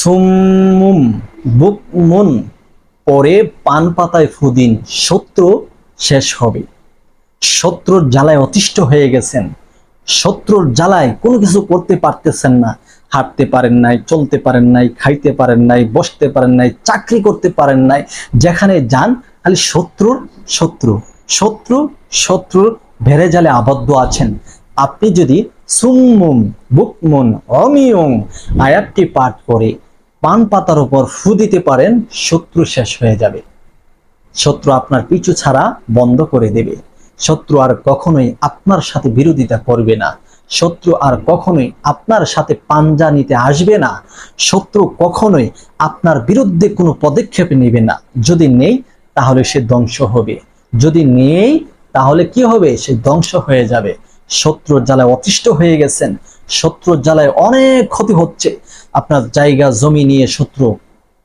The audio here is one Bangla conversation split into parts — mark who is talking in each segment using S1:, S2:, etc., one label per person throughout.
S1: সুমুম বুকমুন, পরে পান পাতায় ফুদিন শত্রু শেষ হবে। শত্রুর জ্বালায় অতিষ্ঠ হয়ে গেছেন। শত্রুর জ্বালায় কোনো কিছু করতে পারতেছেন না। হাঁটতে পারেন নাই, চলতে পারেন নাই, খাইতে পারেন নাই, বসতে পারেন নাই, চাকরি করতে পারেন নাই, যেখানে যান খালি শত্রুর শত্রু। শত্রু শত্রুর ভেড়ে জালে আবদ্ধ আছেন। আপনি যদি সুম্মুম, বুকমুন অমিয়ং আয়াতটি পাঠ করে পান পাতার উপর ফু দিতে পারেন, শত্রু শেষ হয়ে যাবে। শত্রু আপনার পিছু ছাড়া বন্ধ করে দেবে। শত্রু আর কখনোই আপনার সাথে বিরোধিতা করবে না। শত্রু আর কখনোই আপনার সাথে পাঞ্জা নিতে আসবে না। শত্রু কখনোই আপনার বিরুদ্ধে কোনো পদক্ষেপ নেবে না। যদি নেই, তাহলে সে ধ্বংস হবে। যদি নেই, তাহলে কি হবে? সে ধ্বংস হয়ে যাবে। শত্রুর জ্বালায় অতিষ্ঠ হয়ে গেছেন। শত্রুর জ্বালায় অনেক ক্ষতি হচ্ছে। আপনার জায়গা, জমি নিয়ে শত্রু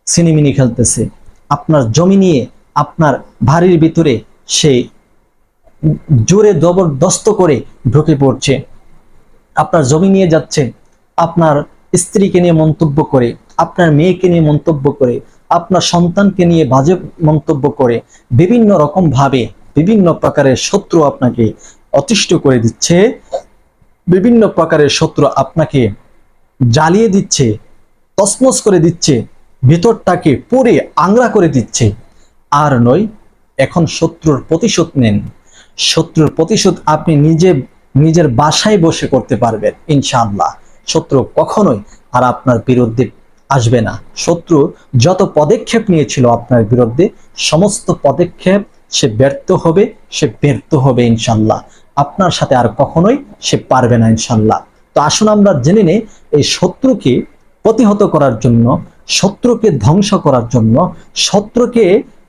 S1: সিনেমিনি খেলতেছে। আপনার জমি নিয়ে আপনার বাড়ির ভিতরে সে জোরে জবরদস্ত করে ঢুকে পড়ছে। আপনার জমি নিয়ে যাচ্ছে। আপনার স্ত্রীকে নিয়ে মন্তব্য করে, আপনার মেয়েকে নিয়ে মন্তব্য করে, আপনার সন্তানকে নিয়ে বাজে মন্তব্য করে, বিভিন্ন রকম ভাবে বিভিন্ন প্রকারের শত্রু আপনাকে অতিষ্ঠ করে দিচ্ছে। বিভিন্ন প্রকারের শত্রু আপনাকে জ্বালিয়ে দিচ্ছে তসমস করে দিচ্ছে, ভেতরটাকে পুরে আংরা করে দিচ্ছে। আর নয় এখন শত্রুর প্রতিশোধ নেন। শত্রুর প্রতিশোধ আপনি নিজে, নিজের বাসায় বসে করতে পারবেন, ইনশাআল্লাহ। শত্রু কখনোই আর আপনার বিরুদ্ধে আসবে না। শত্রু যত পদক্ষেপ নিয়েছিল আপনার বিরুদ্ধে, সমস্ত পদক্ষেপ সে ব্যর্থ হবে, সে ব্যর্থ হবে ইনশাল্লাহ আপনার সাথে আর কখনোই সে পারবে না ইনশাল্লাহ তো আসুন আমরা জেনে নেই এই শত্রুকে প্রতিহত করার জন্য, শত্রুকে ধ্বংস করার জন্য, শত্রুকে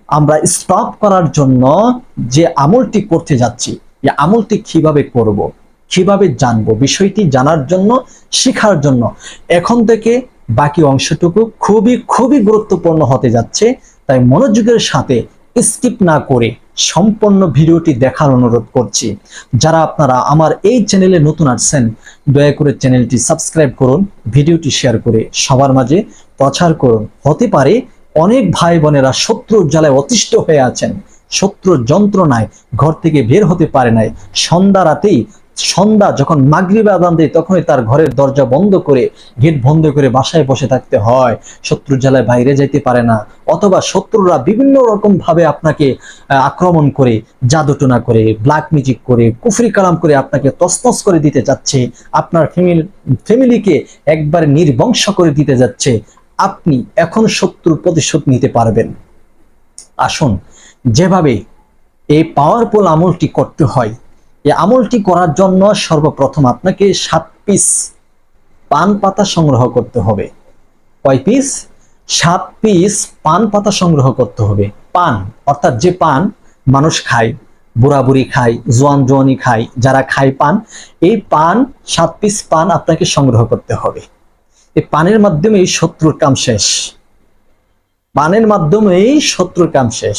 S1: আমরা স্টপ করার জন্য যে আমলটি করতে যাচ্ছি, এই আমলটি কীভাবে করব। কীভাবে জানব, বিষয়টি জানার জন্য, শেখার জন্য, এখন থেকে বাকি অংশটুকু খুবই খুবই গুরুত্বপূর্ণ হতে যাচ্ছে, তাই মনোযোগের সাথে স্কিপ না করে সম্পূর্ণ ভিডিওটি দেখার অনুরোধ করছি। যারা আপনারা আমার এই চ্যানেলে নতুন আসছেন দয়া করে চ্যানেলটি সাবস্ক্রাইব করুন, ভিডিওটি শেয়ার করে সবার মাঝে প্রচার করুন। হতে পারে অনেক ভাই বোনেরা শত্রুর জ্বালায় অতিষ্ঠ হয়ে আছেন। শত্রুর যন্ত্রণায় ঘর থেকে বের হতে পারে নাই। সন্ধ্যা রাতেই সন্ধ্যা যখন মাগরিবে আদান দেয়, তখনই তার ঘরের দরজা বন্ধ করে গেট বন্ধ করে বাসায় বসে থাকতে হয়। শত্রুর জ্বালায় বাইরে যাইতে পারে না। অথবা শত্রুরা বিভিন্ন রকম ভাবে আপনাকে আক্রমণ করে, জাদুটনা করে ব্ল্যাক মিউজিক করে, কুফরি কালাম করে আপনাকে তসনস করে দিতে যাচ্ছে। আপনার ফ্যামিলি ফ্যামিলিকে একবার নির্বংশ করে দিতে যাচ্ছে। আপনি এখন শত্রুর প্রতিশোধ নিতে পারবেন। আসুন, যেভাবে এই পাওয়ারফুল আমলটি করতে হয় এই আমলটি করার জন্য সর্বপ্রথম আপনাকে সাত পিস পান পাতা সংগ্রহ করতে হবে। কয় পিস সাত পিস পান পাতা সংগ্রহ করতে হবে। পান, অর্থাৎ যে পান মানুষ খায় বুড়া বুড়ি খায়, জোয়ান জোয়ানি খায়, যারা খায় পান, এই পান, সাত পিস পান আপনাকে সংগ্রহ করতে হবে। এই পানের মাধ্যমে শত্রুর কাম শেষ। পানের মাধ্যমেই শত্রুর কাম শেষ।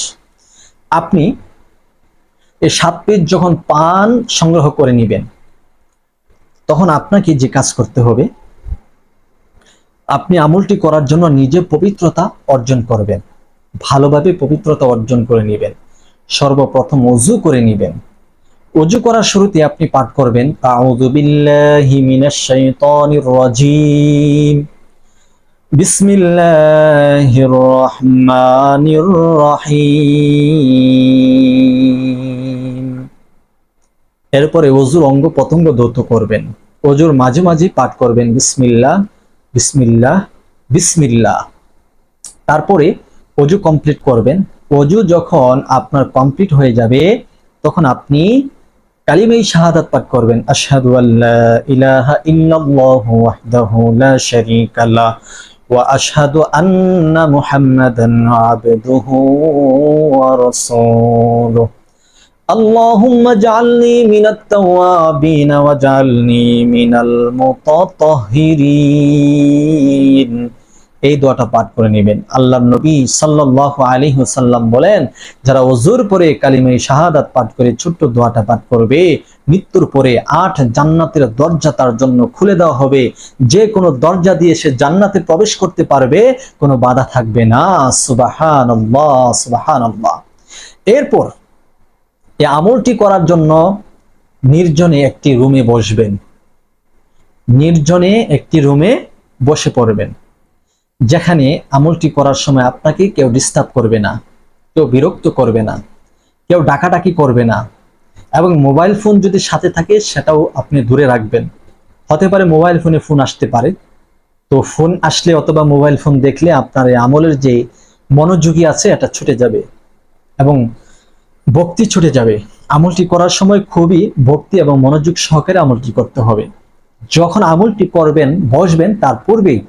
S1: আপনি এই সাত পিস যখন পান সংগ্রহ করে নেবেন, তখন আপনাকে যে কাজ করতে হবে, আপনি আমলটি করার জন্য নিজে পবিত্রতা অর্জন করবেন, ভালোভাবে পবিত্রতা অর্জন করে নেবেন, সর্বপ্রথম অজু করে নেবেন। অজু করার শুরুতে আপনি পাঠ করবেন রাজিম, বিসমিল্লাহির রহমানির রহিম। এরপরে অজুর অঙ্গ প্রত্যঙ্গ ধৌত করবেন। অজুর মাঝে মাঝে পাঠ করবেন, বিসমিল্লাহ বিসমিল্লাহ বিসমিল্লাহ। তারপরে অজু কমপ্লিট করবেন। অজু যখন আপনার কমপ্লিট হয়ে যাবে, তখন আপনি কালিমাই শাহাদাত পাঠ করবেন। আশহাদু আল্লা ইলাহা ইল্লাল্লাহু ওয়াহদাহু লা শারীকা লা ওয়া আশহাদু আন্না মুহাম্মাদান আবদুহু ওয়া রাসূলুহু। اللهم اجعلني من التوابين واجعلني من المتطهرين এই দোয়াটা পাঠ করে নেবেন আল্লাহ নবী সাল্লাহ আলী সাল্লাম বলেন যারা অজুর পরে কালিমাই শাহাদাত পাঠ করে ছোট্ট দোয়াটা পাঠ করবে মৃত্যুর পরে আট জান্নাতের দরজা তার জন্য খুলে দেওয়া হবে যে কোনো দরজা দিয়ে সে জান্নাতে প্রবেশ করতে পারবে কোনো বাধা থাকবে না সুবাহান সুবাহান এরপর এই আমলটি করার জন্য নির্জনে একটি রুমে বসবেন। নির্জনে একটি রুমে বসে পড়বেন। যেখানে আমলটি করার সময় আপনাকে কেউ ডিস্টার্ব করবে না, কেউ বিরক্ত করবে না, কেউ ডাকাডাকি করবে না এবং মোবাইল ফোন যদি সাথে থাকে সেটাও আপনি দূরে রাখবেন। হতে পারে মোবাইল ফোনে ফোন আসতে পারে। তো ফোন আসলে অথবা মোবাইল ফোন দেখলে আপনার এই আমলের যে মনোযোগী আছে এটা ছুটে যাবে এবং ভক্তি ছুটে যাবে। আমলটি করার সময় খুবই ভক্তি এবং মনোযোগ সহকারে আমলটি করতে হবে। যখন আমলটি করবেন, বসবেন, তার পূর্বেই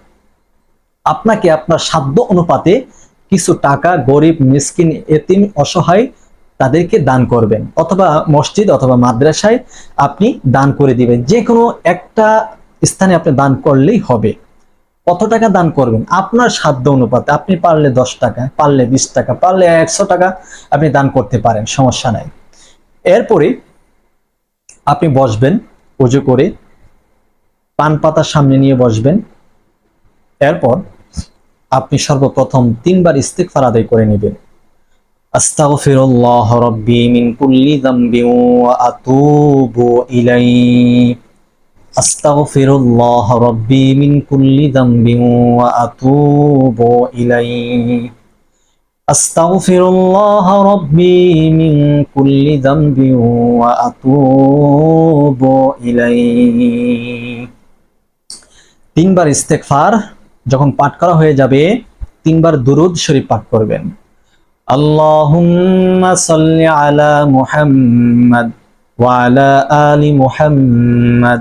S1: আপনাকে আপনার সাধ্য অনুপাতে কিছু টাকা গরিব, মিসকিন, এতিম, অসহায় তাদেরকে দান করবেন। অথবা মসজিদ অথবা মাদ্রাসায় আপনি দান করে দিবেন। যে কোনো একটা স্থানে আপনি দান করলেই হবে। কত টাকা দান করবেন? আপনার সাধ্য অনুপাতে আপনি পারলে দশ টাকা, পারলে বিশ টাকা, পারলে একশো টাকা আপনি দান করতে পারেন, সমস্যা নাই। এরপরে আপনি বসবেন পুজো করে পান পাতা সামনে নিয়ে বসবেন। এরপর আপনি সর্বপ্রথম তিনবার ইস্তেগফার আদায় করে নেবেন। আস্তাগফিরুল্লাহ রাব্বি মিন কুল্লি যামবি ওয়া আতুবু ইলাইহি। আস্তাগফিরুল্লাহ রাব্বি মিন কুল্লি যামবি ওয়া আতুবু ইলাইহি। আস্তাগফিরুল্লাহ রাব্বি মিন কুল্লি যামবি ওয়া আতুবু ইলাইহি। তিনবার ইস্তেগফার যখন পাঠ করা হয়ে যাবে, তিনবার দুরুদ শরীফ পাঠ করবেন। আল্লাহুম্মা সাল্লি আলা মুহাম্মাদ ওয়া আলা আলি মুহাম্মাদ।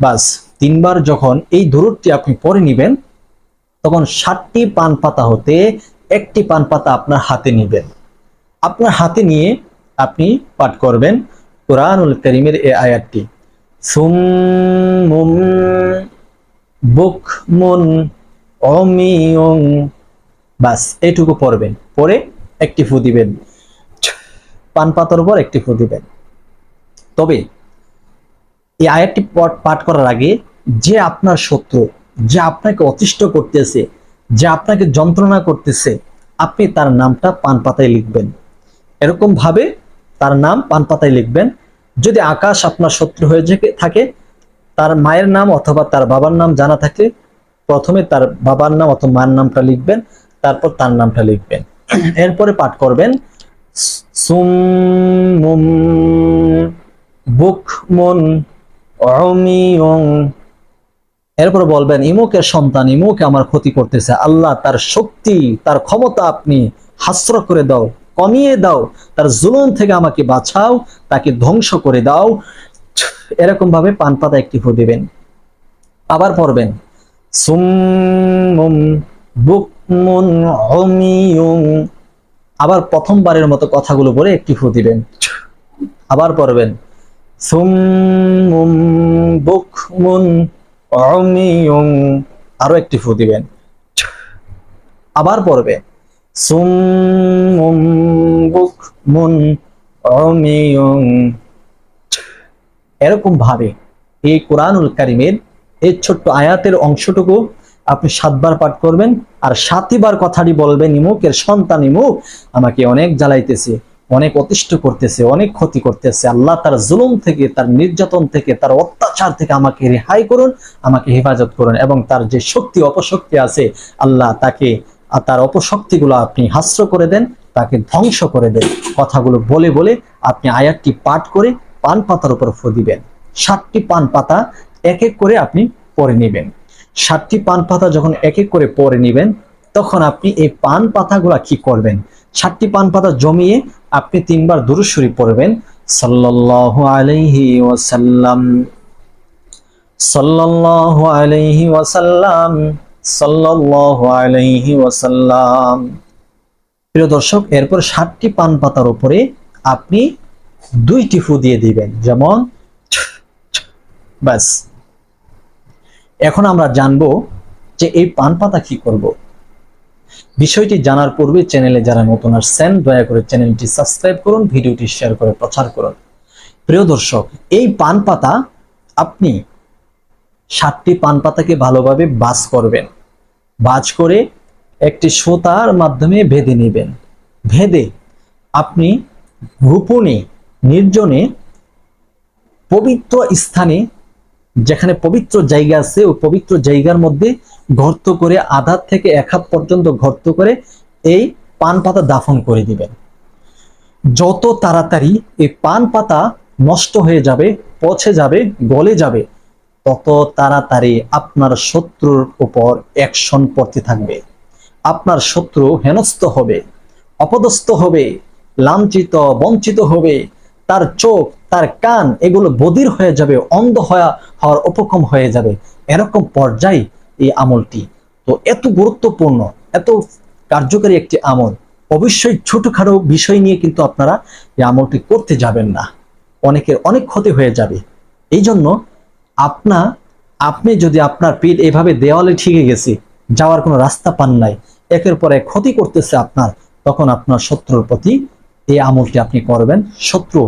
S1: বাস, তিনবার যখন এই দরুদটি আপনি পরে নিবেন, তখন ষাটটি পান পাতা হতে একটি পান পাতা আপনার হাতে নিবেন। আপনার হাতে নিয়ে আপনি পাঠ করবেন কোরআনুল করিমের এ আয়ারটি সুমুম বুকমুন অমিয়ং বাস, এটুকু পড়বেন। পরে একটি ফু দিবেন। পান পাতার উপর একটি ফু দিবেন। তবে এই আয়াতটি পাঠ করার আগে যে আপনার শত্রু, যে আপনাকে অতিষ্ঠ করতেছে, যে আপনাকে যন্ত্রণা করতেছে, আপনি তার নামটা পান পাতায় লিখবেন। এরকম ভাবে তার নাম পান পাতায় লিখবেন। যদি আকাশ আপনার শত্রু হয়ে থাকে, তার মায়ের নাম অথবা তার বাবার নাম জানা থাকলে প্রথমে তার বাবার নাম অথবা মায়ের নামটা লিখবেন, তারপর তার নামটা লিখবেন। এরপরে পাঠ করবেন সুম বুক মন অমিয়ং এরপর বলবেন, ইমুকের সন্তান, ইমুকে আমার ক্ষতি করতেছে। আল্লাহ তার শক্তি, তার ক্ষমতা আপনি হাস্র করে দাও, কমিয়ে দাও, তার জুলুম থেকে আমাকে বাঁচাও, তাকে ধ্বংস করে দাও। এরকম ভাবে পান পাতা একটি ফু দিবেন। আবার পড়বেন, সুম্মুম বুকমুন অমিয়ুং আবার প্রথমবারের মতো কথাগুলো বলে একটি ফু দিবেন। আবার পড়বেন। আরও একটি ফু দিবেন। আবার অমিয়ুং এরকম ভাবে এই কোরআনুল কারিমের এই ছোট্ট আয়াতের অংশটুকু আপনি সাতবার পাঠ করবেন আর সাতবার কথাটি বলবেন ইমুকের সন্তান ইমুক আমাকে অনেক জ্বালাইতেছে, অনেক অতিষ্ঠ করতেছে, অনেক ক্ষতি করতেছে। আল্লাহ তার জুলুম থেকে, তার নির্যাতন থেকে, তার অত্যাচার থেকে আমাকে রেহাই করুন, আমাকে হেফাজত করুন এবং তার যে শক্তি, অপশক্তি আছে, আল্লাহ তাকে তার অপশক্তিগুলো আপনি হাস্য করে দেন, তাকে ধ্বংস করে দেন। কথাগুলো বলে বলে আপনি আয়াতটি পাঠ করে পান পাতার উপর ফু দিবেন। ষাটটি পান পাতা এক এক করে আপনি পরে নেবেন। ষাটটি পান পাতা যখন এক এক করে পরে নেবেন, তখন আপনি এই পান পাতাগুলা কি করবেন? সাতটি পান পাতা জমিয়ে আপনি তিনবার দুরুশ্বরী পড়বেন। সাল্লাল্লাহু আলাইহি ওয়াসাল্লাম। সাল্লাল্লাহু আলাইহি ওয়াসাল্লাম। সাল্লাল্লাহু আলাইহি ওয়াসাল্লাম। প্রিয় দর্শক, এরপর ষাটটি পান পাতার উপরে আপনি দুইটি ফু দিয়ে দিবেন। যেমন ব্যাস এখন আমরা জানব যে এই পান পাতা কি করব। বিষয়টি জানার পূর্বে চ্যানেলে যারা নতুন আসছেন, দয়া করে চ্যানেলটি সাবস্ক্রাইব করুন, ভিডিওটি শেয়ার করে প্রচার করুন। প্রিয় দর্শক, এই পান পাতা আপনি সাতটি পান পাতাকে ভালোভাবে বাজ করবেন। বাজ করে একটি সুতার মাধ্যমে বেঁধে নেবেন। ভেদে আপনি গোপনে, নির্জনে, পবিত্র স্থানে যেখানে পবিত্র জায়গা আছে, ওই পবিত্র জায়গার মধ্যে গর্ত করে আধার থেকে এক হাত পর্যন্ত গর্ত করে এই পান পাতা দাফন করে দিবেন। যত তাড়াতাড়ি এই পান পাতা নষ্ট হয়ে যাবে, পচে যাবে, গলে যাবে, তত তাড়াতাড়ি আপনার শত্রুর উপর অ্যাকশন পড়তে থাকবে। আপনার শত্রু হেনস্থ হবে, অপদস্থ হবে, লাঞ্ছিত, বঞ্চিত হবে তার চোখ, তার কান এগুলো বদির হয়ে যাবে, অন্ধ হওয়া হওয়ার উপক্রম হয়ে যাবে। এরকম পর্যায়ে এই আমলটি। তো এত গুরুত্বপূর্ণ, এত কার্যকারী একটি আমল। অবশ্যই ছোটখাটো বিষয় নিয়ে কিন্তু আপনারা এই আমলটি করতে যাবেন না। অনেকের অনেক ক্ষতি হয়ে যাবে। এই জন্য আপনা, আপনি যদি আপনার পিঠ এভাবে দেওয়ালে ঠিকে গেছে, যাওয়ার কোনো রাস্তা পান নাই, একের পর এক ক্ষতি করতেছে আপনার, তখন আপনার শত্রুর প্রতি এই আমলটি আপনি করবেন, শত্রু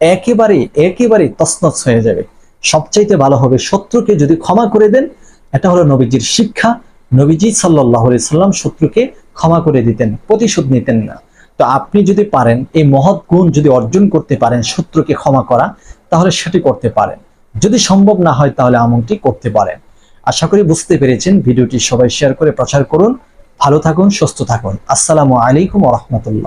S1: একেবারে একেবারে তছনছ হয়ে যাবে। সবচাইতে ভালো হবে শত্রুকে যদি ক্ষমা করে দেন, এটা হলো নবীজির শিক্ষা। নবীজি সাল্লাহ সাল্লাম শত্রুকে ক্ষমা করে দিতেন, প্রতিশোধ নিতেন না। তো আপনি যদি পারেন, এই মহৎ গুণ যদি অর্জন করতে পারেন শত্রুকে ক্ষমা করা, তাহলে সেটি করতে পারেন। যদি সম্ভব না হয়, তাহলে আমলটি করতে পারেন। আশা করি বুঝতে পেরেছেন, ভিডিওটি সবাই শেয়ার করে প্রচার করুন। ভালো থাকুন, সুস্থ থাকুন। আসসালামু আলাইকুম রহমতুল্লাহ।